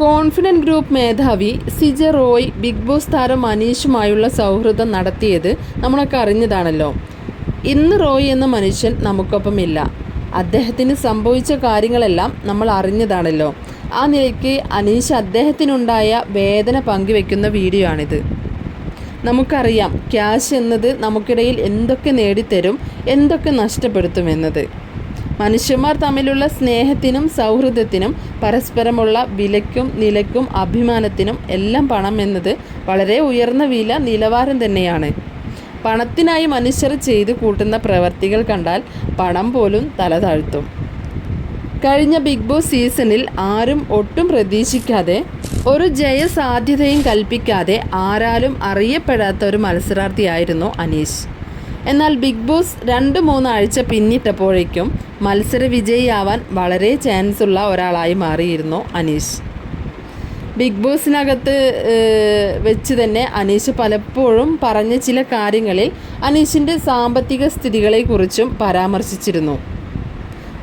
Confident group മേധാവി Sija Roy big boss താരം മനീഷുമായുള്ള സൗഹൃദം നടത്തിയത് നമ്മളൊക്കെ അറിഞ്ഞതാണല്ലോ. ഇന്ന് റോയ് എന്ന മനുഷ്യൻ നമുക്കൊപ്പമില്ല. അദ്ദേഹത്തിന് സംഭവിച്ച കാര്യങ്ങളെല്ലാം നമ്മൾ അറിഞ്ഞതാണല്ലോ. ആ നിലയ്ക്ക് അനീഷ് അദ്ദേഹത്തിനുണ്ടായ വേദന പങ്കുവെക്കുന്ന വീഡിയോ ആണിത് നമുക്കറിയാം ക്യാഷ് എന്നത് നമുക്കിടയിൽ എന്തൊക്കെ നേടിത്തരും എന്തൊക്കെ നഷ്ടപ്പെടുത്തുമെന്നത് മനുഷ്യന്മാർ തമ്മിലുള്ള സ്നേഹത്തിനും സൗഹൃദത്തിനും പരസ്പരമുള്ള വിലയ്ക്കും നിലയ്ക്കും അഭിമാനത്തിനും എല്ലാം പണം എന്നത് വളരെ ഉയർന്ന വില നിലവാരം തന്നെയാണ്. പണത്തിനായി മനുഷ്യർ ചെയ്തു കൂട്ടുന്ന പ്രവർത്തികൾ കണ്ടാൽ പണം പോലും തല താഴ്ത്തും. കഴിഞ്ഞ ബിഗ് ബോസ് സീസണിൽ ആരും ഒട്ടും പ്രതീക്ഷിക്കാതെ ഒരു ജയസാധ്യതയും കൽപ്പിക്കാതെ ആരാലും അറിയപ്പെടാത്ത ഒരു മത്സരാർത്ഥിയായിരുന്നു അനീഷ്. എന്നാൽ ബിഗ് ബോസ് രണ്ട് മൂന്നാഴ്ച പിന്നിട്ടപ്പോഴേക്കും മത്സര വിജയിയാവാൻ വളരെ ചാൻസ് ഉള്ള ഒരാളായി മാറിയിരുന്നു അനീഷ്. ബിഗ് ബോസിനകത്ത് വെച്ച് തന്നെ അനീഷ് പലപ്പോഴും പറഞ്ഞ ചില കാര്യങ്ങളിൽ അനീഷിന്റെ സാമ്പത്തിക സ്ഥിതികളെക്കുറിച്ചും പരാമർശിച്ചിരുന്നു.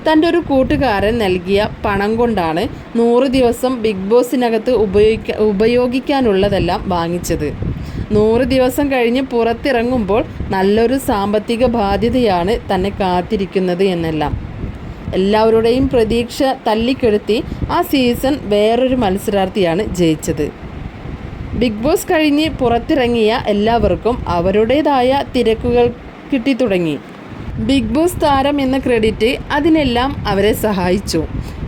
തന്റെ ഒരു കൂട്ടുകാരൻ നൽകിയ പണം കൊണ്ടാണ് നൂറ് ദിവസം ബിഗ് ബോസിനകത്ത് ഉപയോഗിക്ക ഉപയോഗിക്കാനുള്ളതെല്ലാം വാങ്ങിച്ചത്. നൂറ് ദിവസം കഴിഞ്ഞ് പുറത്തിറങ്ങുമ്പോൾ നല്ലൊരു സാമ്പത്തിക ബാധ്യതയാണ് തന്നെ കാത്തിരിക്കുന്നത് എന്നെല്ലാം. എല്ലാവരുടെയും പ്രതീക്ഷ തല്ലിക്കെടുത്തി ആ സീസൺ വേറൊരു മത്സരാർത്ഥിയാണ് ജയിച്ചത്. ബിഗ് ബോസ് കഴിഞ്ഞ് പുറത്തിറങ്ങിയ എല്ലാവർക്കും അവരുടേതായ തിരക്കുകൾ കിട്ടിത്തുടങ്ങി. ബിഗ് ബോസ് താരം എന്ന ക്രെഡിറ്റ് അതിനെല്ലാം അവരെ സഹായിച്ചു.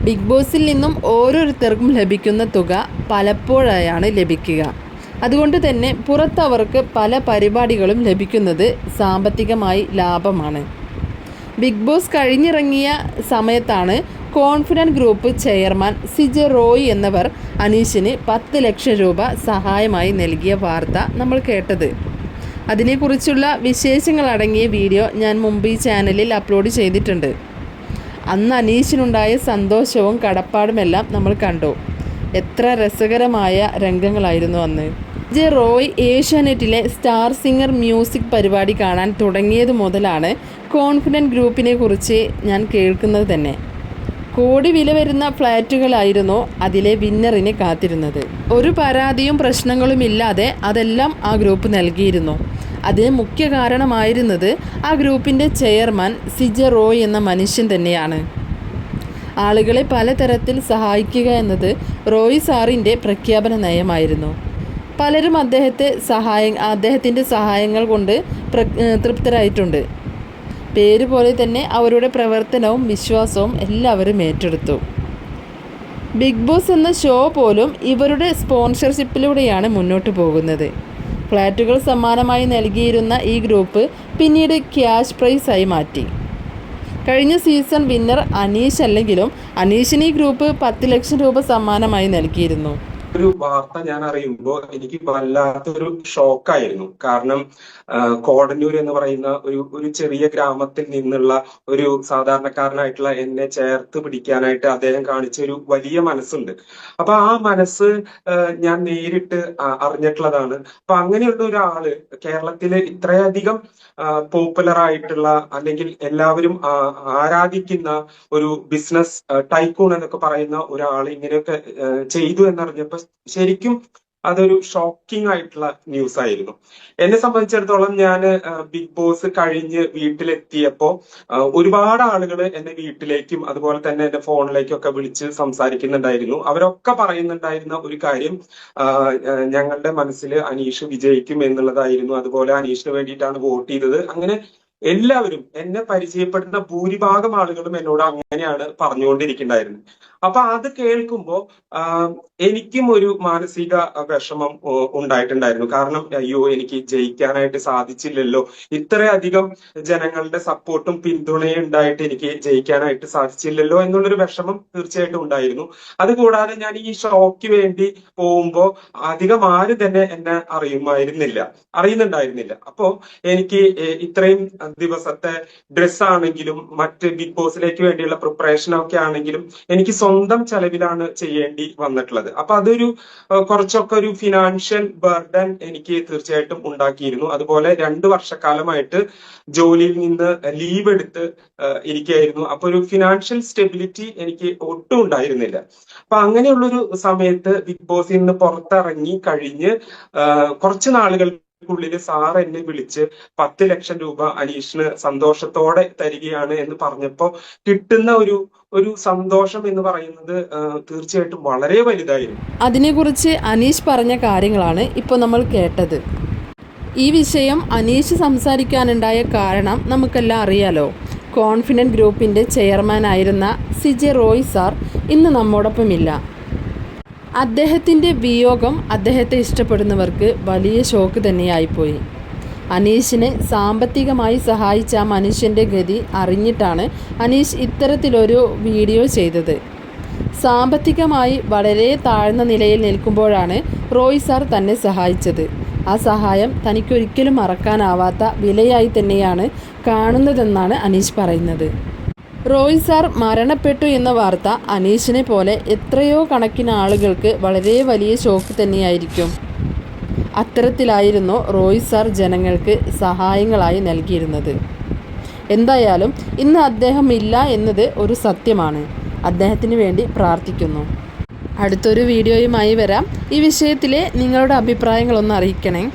ബിഗ് ബോസിൽ നിന്നും ഓരോരുത്തർക്കും ലഭിക്കുന്ന തുക പലപ്പോഴായാണ് ലഭിക്കുക. അതുകൊണ്ട് തന്നെ പുറത്തവർക്ക് പല പരിപാടികളും ലഭിക്കുന്നത് സാമ്പത്തികമായി ലാഭമാണ്. ബിഗ് ബോസ് കഴിഞ്ഞിറങ്ങിയ സമയത്താണ് confident group chairman Sija Roy എന്നവർ അനീഷിന് പത്ത് ലക്ഷം രൂപ സഹായമായി നൽകിയ വാർത്ത നമ്മൾ കേട്ടത്. അതിനെക്കുറിച്ചുള്ള വിശേഷങ്ങൾ അടങ്ങിയ വീഡിയോ ഞാൻ മുമ്പ് ഈ ചാനലിൽ അപ്ലോഡ് ചെയ്തിട്ടുണ്ട്. അന്ന് അനീഷിനുണ്ടായ സന്തോഷവും കടപ്പാടുമെല്ലാം നമ്മൾ കണ്ടു. എത്ര രസകരമായ രംഗങ്ങളായിരുന്നു അന്ന്. ജെ റോയ് ഏഷ്യാനെറ്റിലെ സ്റ്റാർ സിംഗർ മ്യൂസിക് പരിപാടി കാണാൻ തുടങ്ങിയത് മുതലാണ് കോൺഫിഡന്റ് ഗ്രൂപ്പിനെ കുറിച്ച് ഞാൻ കേൾക്കുന്നത് തന്നെ. കോടി വില വരുന്ന ഫ്ലാറ്റുകളായിരുന്നു അതിലെ വിന്നറിനെ കാത്തിരുന്നത്. ഒരു പരാതിയും പ്രശ്നങ്ങളും ഇല്ലാതെ അതെല്ലാം ആ ഗ്രൂപ്പ് നൽകിയിരുന്നു. അതിന് മുഖ്യ കാരണമായിരുന്നത് ആ ഗ്രൂപ്പിന്റെ ചെയർമാൻ സിജ റോയ് എന്ന മനുഷ്യൻ തന്നെയാണ്. ആളുകളെ പലതരത്തിൽ സഹായിക്കുക എന്നത് റോയ് സാറിന്റെ പ്രഖ്യാപന നയമായിരുന്നു. പലരും അദ്ദേഹത്തെ സഹായ അദ്ദേഹത്തിന്റെ സഹായങ്ങൾ കൊണ്ട് പ്ര തൃപ്തരായിട്ടുണ്ട്. പേര് പോലെ തന്നെ അവരുടെ പ്രവർത്തനവും വിശ്വാസവും എല്ലാവരും ഏറ്റെടുത്തു. ബിഗ് ബോസ് എന്ന ഷോ പോലും ഇവരുടെ സ്പോൺസർഷിപ്പിലൂടെയാണ് മുന്നോട്ട് പോകുന്നത്. ഫ്ലാറ്റുകൾ സമ്മാനമായി നൽകിയിരുന്ന ഈ ഗ്രൂപ്പ് പിന്നീട് ക്യാഷ് പ്രൈസായി മാറ്റി. കഴിഞ്ഞ സീസൺ വിന്നർ അനീഷ് അല്ലെങ്കിലും അനീഷിന് ഈ ഗ്രൂപ്പ് പത്ത് ലക്ഷം രൂപ സമ്മാനമായി നൽകിയിരുന്നു. ഒരു വാർത്ത ഞാൻ അറിയുമ്പോൾ എനിക്ക് വല്ലാത്തൊരു ഷോക്കായിരുന്നു. കാരണം കോടന്നൂർ എന്ന് പറയുന്ന ഒരു ഒരു ചെറിയ ഗ്രാമത്തിൽ നിന്നുള്ള ഒരു സാധാരണക്കാരനായിട്ടുള്ള എന്നെ ചേർത്ത് പിടിക്കാനായിട്ട് അദ്ദേഹം കാണിച്ച ഒരു വലിയ മനസ്സുണ്ട്. അപ്പൊ ആ മനസ്സ് ഞാൻ നേരിട്ട് അറിഞ്ഞിട്ടുള്ളതാണ്. അപ്പൊ അങ്ങനെയുള്ള ഒരാൾ കേരളത്തിൽ ഇത്രയധികം പോപ്പുലർ ആയിട്ടുള്ള അല്ലെങ്കിൽ എല്ലാവരും ആരാധിക്കുന്ന ഒരു ബിസിനസ് ടൈക്കൂൺ എന്നൊക്കെ പറയുന്ന ഒരാൾ ഇങ്ങനെയൊക്കെ ചെയ്തു എന്നറിഞ്ഞപ്പോ ശരിക്കും അതൊരു ഷോക്കിംഗ് ആയിട്ടുള്ള ന്യൂസ് ആയിരുന്നു. എന്നെ സംബന്ധിച്ചിടത്തോളം ഞാൻ ബിഗ് ബോസ് കഴിഞ്ഞ് വീട്ടിലെത്തിയപ്പോ ഒരുപാട് ആളുകൾ എന്നെ വീട്ടിലേക്കും അതുപോലെ തന്നെ എന്റെ ഫോണിലേക്കും ഒക്കെ വിളിച്ച് സംസാരിക്കുന്നുണ്ടായിരുന്നു. അവരൊക്കെ പറയുന്നുണ്ടായിരുന്ന ഒരു കാര്യം ഞങ്ങളുടെ മനസ്സിൽ അനീഷ് വിജയിക്കും എന്നുള്ളതായിരുന്നു. അതുപോലെ അനീഷിന് വേണ്ടിയിട്ടാണ് വോട്ട് ചെയ്തത്. അങ്ങനെ എല്ലാവരും എന്നെ പരിചയപ്പെടുന്ന ഭൂരിഭാഗം ആളുകളും എന്നോട് അങ്ങനെയാണ് പറഞ്ഞുകൊണ്ടിരിക്കുന്നുണ്ടായിരുന്നത്. അപ്പൊ അത് കേൾക്കുമ്പോൾ എനിക്കും ഒരു മാനസിക വിഷമം ഉണ്ടായിട്ടുണ്ടായിരുന്നു. കാരണം അയ്യോ എനിക്ക് ജയിക്കാനായിട്ട് സാധിച്ചില്ലല്ലോ. ഇത്രയധികം ജനങ്ങളുടെ സപ്പോർട്ടും പിന്തുണയും ഉണ്ടായിട്ട് എനിക്ക് ജയിക്കാനായിട്ട് സാധിച്ചില്ലല്ലോ എന്നുള്ളൊരു വിഷമം തീർച്ചയായിട്ടും ഉണ്ടായിരുന്നു. അതുകൂടാതെ ഞാൻ ഈ ഷോയ്ക്ക് വേണ്ടി പോകുമ്പോ അധികം ആര് തന്നെ എന്നെ അറിയുമായിരുന്നില്ല. അറിയുന്നുണ്ടായിരുന്നില്ല. അപ്പോ എനിക്ക് ഇത്രയും ദിവസത്തെ ഡ്രസ്സാണെങ്കിലും മറ്റ് ബിഗ് ബോസിലേക്ക് വേണ്ടിയുള്ള പ്രിപ്പറേഷൻ ഒക്കെ ആണെങ്കിലും എനിക്ക് സ്വന്തം ചെലവിലാണ് ചെയ്യേണ്ടി വന്നിട്ടുള്ളത്. അപ്പൊ അതൊരു കുറച്ചൊക്കെ ഒരു ഫിനാൻഷ്യൽ ബർഡൻ എനിക്ക് തീർച്ചയായിട്ടും ഉണ്ടാക്കിയിരുന്നു. അതുപോലെ രണ്ട് വർഷക്കാലമായിട്ട് ജോലിയിൽ നിന്ന് ലീവ് എടുത്ത് ഇരിക്കുകയായിരുന്നു. അപ്പൊ ഒരു ഫിനാൻഷ്യൽ സ്റ്റെബിലിറ്റി എനിക്ക് ഒട്ടും ഉണ്ടായിരുന്നില്ല. അപ്പൊ അങ്ങനെയുള്ളൊരു സമയത്ത് ബിഗ് ബോസിൽ നിന്ന് പുറത്തിറങ്ങി കഴിഞ്ഞ് കുറച്ച് കുറച്ച് നാളുകൾക്കുള്ളിൽ സാർ എന്നെ വിളിച്ച് പത്ത് ലക്ഷം രൂപ അനീഷിന് സന്തോഷത്തോടെ തരികയാണ് എന്ന് പറഞ്ഞപ്പോ കിട്ടുന്ന ഒരു ഒരു സന്തോഷം എന്ന് പറയുന്നത് തീർച്ചയായിട്ടും വളരെ വലുതായിരുന്നു. അതിനെക്കുറിച്ച് അനീഷ് പറഞ്ഞ കാര്യങ്ങളാണ് ഇപ്പോൾ നമ്മൾ കേട്ടത്. ഈ വിഷയം അനീഷ് സംസാരിക്കാനുണ്ടായ കാരണം നമുക്കെല്ലാം അറിയാലോ. കോൺഫിഡന്റ് ഗ്രൂപ്പിന്റെ ചെയർമാൻ ആയിരുന്ന സിജെ റോയ് സാർ ഇന്ന് നമ്മോടൊപ്പമില്ല. അദ്ദേഹത്തിന്റെ വിയോഗം അദ്ദേഹത്തെ ഇഷ്ടപ്പെടുന്നവർക്ക് വലിയ ഷോക്ക് തന്നെയായിപ്പോയി. അനീഷിനെ സാമ്പത്തികമായി സഹായിച്ച ആ മനുഷ്യന്റെ ഗതി അറിഞ്ഞിട്ടാണ് അനീഷ് ഇത്തരത്തിലൊരു വീഡിയോ ചെയ്തത്. സാമ്പത്തികമായി വളരെ താഴ്ന്ന നിലയിൽ നിൽക്കുമ്പോഴാണ് റോയ് സാർ തന്നെ സഹായിച്ചത്. ആ സഹായം തനിക്കൊരിക്കലും മറക്കാനാവാത്ത വിലയായി തന്നെയാണ് കാണുന്നതെന്നാണ് അനീഷ് പറയുന്നത്. റോയ് സാർ മരണപ്പെട്ടു എന്ന വാർത്ത അനീഷിനെ പോലെ എത്രയോ കണക്കിന് ആളുകൾക്ക് വളരെ വലിയ ഷോക്ക് തന്നെയായിരിക്കും. അത്തരത്തിലായിരുന്നു റോയ് സാർ ജനങ്ങൾക്ക് സഹായങ്ങളായി നൽകിയിരുന്നത്. എന്തായാലും ഇന്ന് അദ്ദേഹം ഇല്ല എന്നത് ഒരു സത്യമാണ്. അദ്ദേഹത്തിന് വേണ്ടി പ്രാർത്ഥിക്കുന്നു. അടുത്തൊരു വീഡിയോയുമായി വരാം. ഈ വിഷയത്തിലെ നിങ്ങളുടെ അഭിപ്രായങ്ങളൊന്ന് അറിയിക്കണേ.